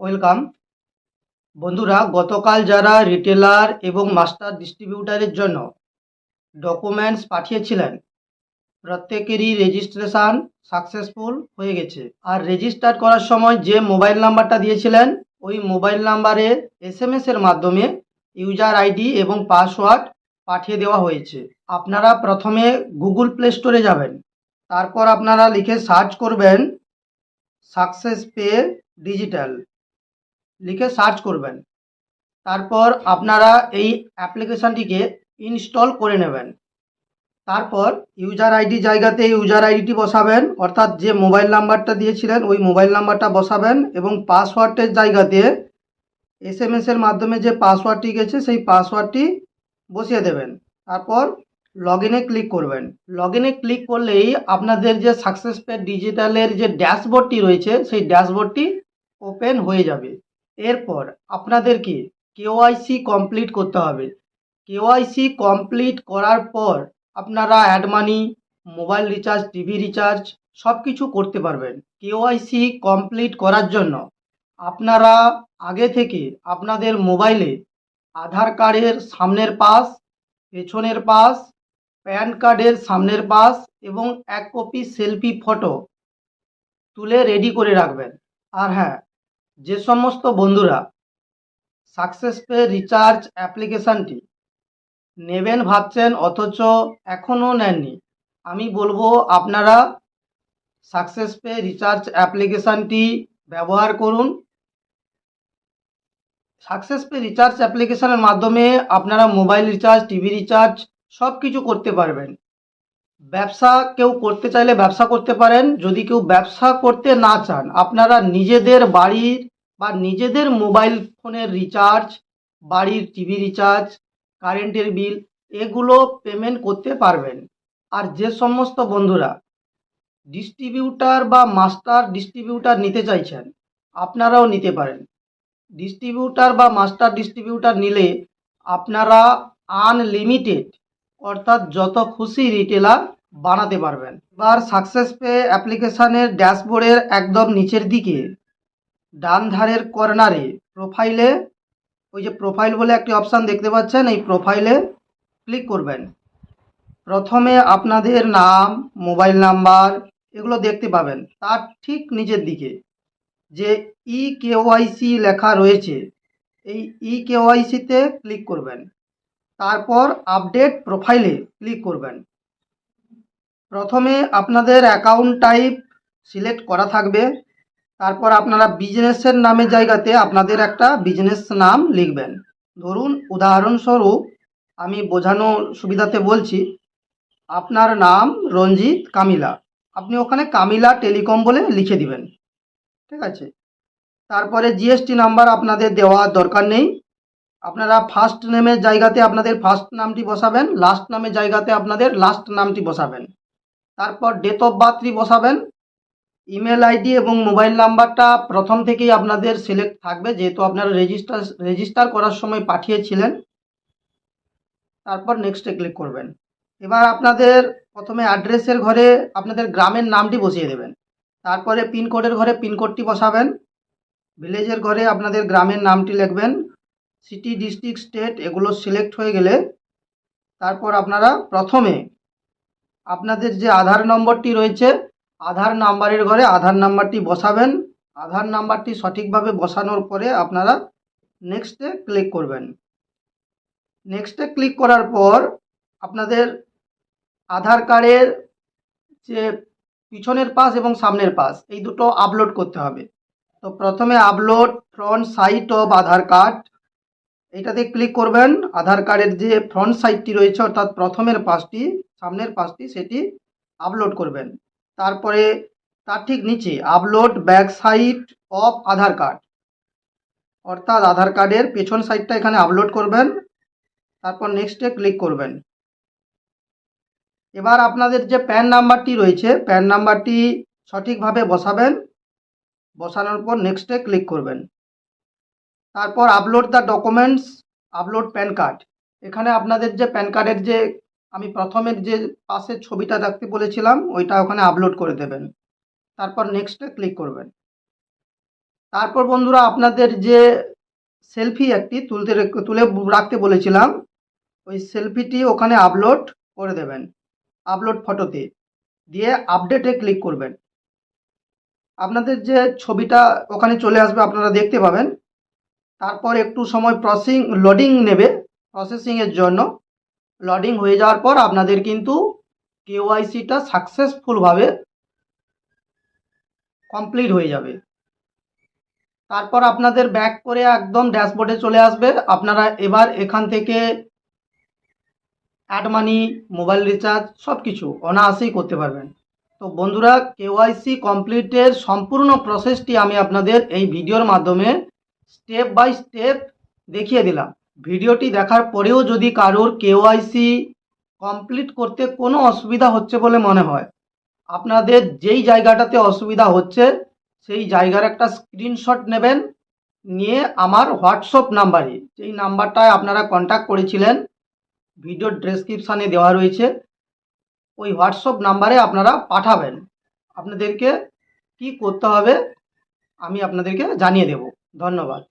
Welcome. বন্ধুরা, গতকাল যারা রিটেলার এবং মাস্টার ডিস্ট্রিবিউটারের জন্য ডকুমেন্টস পাঠিয়েছিলেন, প্রত্যেকেরই রেজিস্ট্রেশন সাকসেসফুল হয়ে গেছে। আর রেজিস্টার করার সময় যে মোবাইল নাম্বারটা দিয়েছিলেন, ওই মোবাইল নাম্বারে এস এর মাধ্যমে ইউজার আইডি এবং পাসওয়ার্ড পাঠিয়ে দেওয়া হয়েছে। আপনারা প্রথমে গুগল প্লে স্টোরে যাবেন, তারপর আপনারা লিখে সার্চ করবেন সাকসেস পে ডিজিটাল। লিখে সার্চ করবেন। তারপর আপনারা এই অ্যাপ্লিকেশানটিকে ইনস্টল করে নেবেন। তারপর ইউজার আইডি জায়গাতে ইউজার আইডিটি বসাবেন, অর্থাৎ যে মোবাইল নাম্বারটা দিয়েছিলেন, ওই মোবাইল নাম্বারটা বসাবেন এবং পাসওয়ার্ডের জায়গাতে এস এম এর মাধ্যমে যে পাসওয়ার্ডটি গেছে, সেই পাসওয়ার্ডটি বসিয়ে দেবেন। তারপর লগ ইনে ক্লিক করবেন। লগ ইনে ক্লিক করলেই আপনাদের যে সাকসেস পে ডিজিটালের যে ড্যাশবোর্ডটি রয়েছে, সেই ড্যাশবোর্ডটি ওপেন হয়ে যাবে। এরপর আপনাদেরকে কেওয়াইসি কমপ্লিট করতে হবে। কেওয়াইসি কমপ্লিট করার পর আপনারা add money mobile recharge TV recharge সব কিছু করতে পারবেন। কেওয়াইসি কমপ্লিট করার জন্য আপনারা আগে থেকে আপনাদের মোবাইলে আধার কার্ডের সামনের পাশ পেছনের পাশ প্যান কার্ডের সামনের পাশ এবং এক কপি সেলফি ফটো তুলে রেডি করে রাখবেন। আর হ্যাঁ যে সমস্ত বন্ধুরা সাকসেস পে রিচার্জ অ্যাপ্লিকেশানটি নেবেন ভাবছেন অথচ এখনও নেননি, আমি বলব আপনারা সাকসেস পে রিচার্জ অ্যাপ্লিকেশানটি ব্যবহার করুন। সাকসেস পে রিচার্জ অ্যাপ্লিকেশানের মাধ্যমে আপনারা মোবাইল রিচার্জ টিভি রিচার্জ সব কিছু করতে পারবেন। ব্যবসা কেউ করতে চাইলে ব্যবসা করতে পারেন। যদি কেউ ব্যবসা করতে না চান, আপনারা নিজেদের বাড়ির বা নিজেদের মোবাইল ফোনের রিচার্জ বাড়ির টিভি রিচার্জ কারেন্টের বিল এগুলো পেমেন্ট করতে পারবেন। আর যে সমস্ত বন্ধুরা ডিস্ট্রিবিউটার বা মাস্টার ডিস্ট্রিবিউটার নিতে চাইছেন, আপনারাও নিতে পারেন। ডিস্ট্রিবিউটার বা মাস্টার ডিস্ট্রিবিউটার নিলে আপনারা আনলিমিটেড অর্থাৎ যত খুশি রিটেলার বানাতে পারবেন। এবার সাকসেস পে অ্যাপ্লিকেশানের ড্যাশবোর্ডের একদম নিচের দিকে, ডান ধারের কর্নারে প্রোফাইলে ওই যে প্রোফাইল বলে একটি অপশান দেখতে পাচ্ছেন, এই প্রোফাইলে ক্লিক করবেন। প্রথমে আপনাদের নাম মোবাইল নাম্বার এগুলো দেখতে পাবেন। তার ঠিক নিচের দিকে যে ই কেওয়াইসি লেখা রয়েছে, এই ই কেওয়াইসিতে ক্লিক করবেন। তারপর আপডেট প্রোফাইলে ক্লিক করবেন। প্রথমে আপনাদের অ্যাকাউন্ট টাইপ সিলেক্ট করা থাকবে। তারপর আপনারা বিজনেসের নামের জায়গাতে আপনাদের একটা বিজনেস নাম লিখবেন। ধরুন, উদাহরণস্বরূপ আমি বোঝানোর সুবিধাতে বলছি, আপনার নাম রঞ্জিত কামিলা। আপনি ওখানে কামিলা টেলিকম বলে লিখে দিবেন। ঠিক আছে? তারপরে জিএসটি নাম্বার আপনাদের দেওয়ার দরকার নেই। আপনারা ফার্স্ট নেমের জায়গাতে আপনাদের ফার্স্ট নামটি বসাবেন লাস্ট নামের জায়গাতে আপনাদের লাস্ট নামটি বসাবেন। তারপর ডেট অফ বার্থটি বসাবেন। ইমেল আইডি এবং মোবাইল নাম্বারটা প্রথম থেকেই আপনাদের সিলেক্ট থাকবে, যেহেতু আপনারা রেজিস্টার রেজিস্টার করার সময় পাঠিয়েছিলেন। তারপর নেক্সটে ক্লিক করবেন। এবার আপনাদের প্রথমে অ্যাড্রেসের ঘরে আপনাদের গ্রামের নামটি বসিয়ে দেবেন। তারপরে পিনকোডের ঘরে পিনকোডটি বসাবেন। ভিলেজের ঘরে আপনাদের গ্রামের নামটি লিখবেন। সিটি ডিস্ট্রিক্ট স্টেট এগুলো সিলেক্ট হয়ে গেলে তারপর আপনারা প্রথমে আপনাদের যে আধার নম্বরটি রয়েছে, আধার নাম্বারের ঘরে আধার নাম্বারটি বসাবেন। আধার নাম্বারটি সঠিকভাবে বসানোর পরে আপনারা নেক্সটে ক্লিক করবেন। নেক্সটে ক্লিক করার পর আপনাদের আধার কার্ডের যে পিছনের পাশ এবং সামনের পাশ, এই দুটো আপলোড করতে হবে। তো প্রথমে upload front side of Aadhaar card এটাতে ক্লিক করবেন, আধার কার্ডের যে ফ্রন্ট সাইডটি রয়েছে, অর্থাৎ প্রথমের পাশটি সামনের পাশটি সেটি আপলোড করবেন। তারপরে তার ঠিক নিচে upload back side of Aadhaar card. অর্থাৎ আধার কার্ডের পেছন সাইডটা এখানে আপলোড করবেন, তারপর নেক্সটে ক্লিক করবেন। এবার আপনাদের যে প্যান নাম্বারটি রয়েছে প্যান নাম্বারটি সঠিকভাবে বসাবেন, বসানোর পর নেক্সটে ক্লিক করবেন। তারপর upload the documents upload PAN card এখানে আপনাদের যে প্যান কার্ডের যে, আমি প্রথমের যে পাশের ছবিটা রাখতে বলেছিলাম, ওইটা ওখানে আপলোড করে দেবেন। তারপর নেক্সটে ক্লিক করবেন। তারপর বন্ধুরা, আপনাদের যে সেলফি একটি তুলতে তুলে রাখতে বলেছিলাম, ওই সেলফিটি ওখানে আপলোড করে দেবেন। আপলোড ফটোতে দিয়ে আপডেটে ক্লিক করবেন। আপনাদের যে ছবিটা ওখানে চলে আসবে, আপনারা দেখতে পাবেন। তারপর একটু সময় প্রসেসিং লোডিং নেবে প্রসেসিংয়ের জন্য। লোডিং হয়ে যাওয়ার পর আপনাদের কিন্তু কেওয়াইসিটা সাকসেসফুলভাবে কমপ্লিট হয়ে যাবে। তারপর আপনাদের ব্যাক করে একদম ড্যাশবোর্ডে চলে আসবে। আপনারা এবার এখান থেকে অ্যাড মানি মোবাইল রিচার্জ সব কিছু অনায়াসেই করতে পারবেন। তো বন্ধুরা কেওয়াইসি কমপ্লিটের সম্পূর্ণ প্রসেসটি আমি আপনাদের এই ভিডিওর মাধ্যমে স্টেপ বাই স্টেপ দেখিয়ে দিলাম। ভিডিওটি দেখার পরেও যদি কারোর কেওয়াইসি কমপ্লিট করতে কোনো অসুবিধা হচ্ছে বলে মনে হয়, আপনাদের যেই জায়গাটাতে অসুবিধা হচ্ছে, সেই জায়গার একটা স্ক্রিনশট নেবেন, নিয়ে আমার হোয়াটসঅ্যাপ নাম্বারে, যেই নাম্বারটায় আপনারা কন্ট্যাক্ট করেছিলেন, ভিডিও ডেসক্রিপশানে দেওয়া রয়েছে, ওই হোয়াটসঅ্যাপ নাম্বারে আপনারা পাঠাবেন। আপনাদেরকে কি করতে হবে, আমি আপনাদেরকে জানিয়ে দেব। ধন্যবাদ।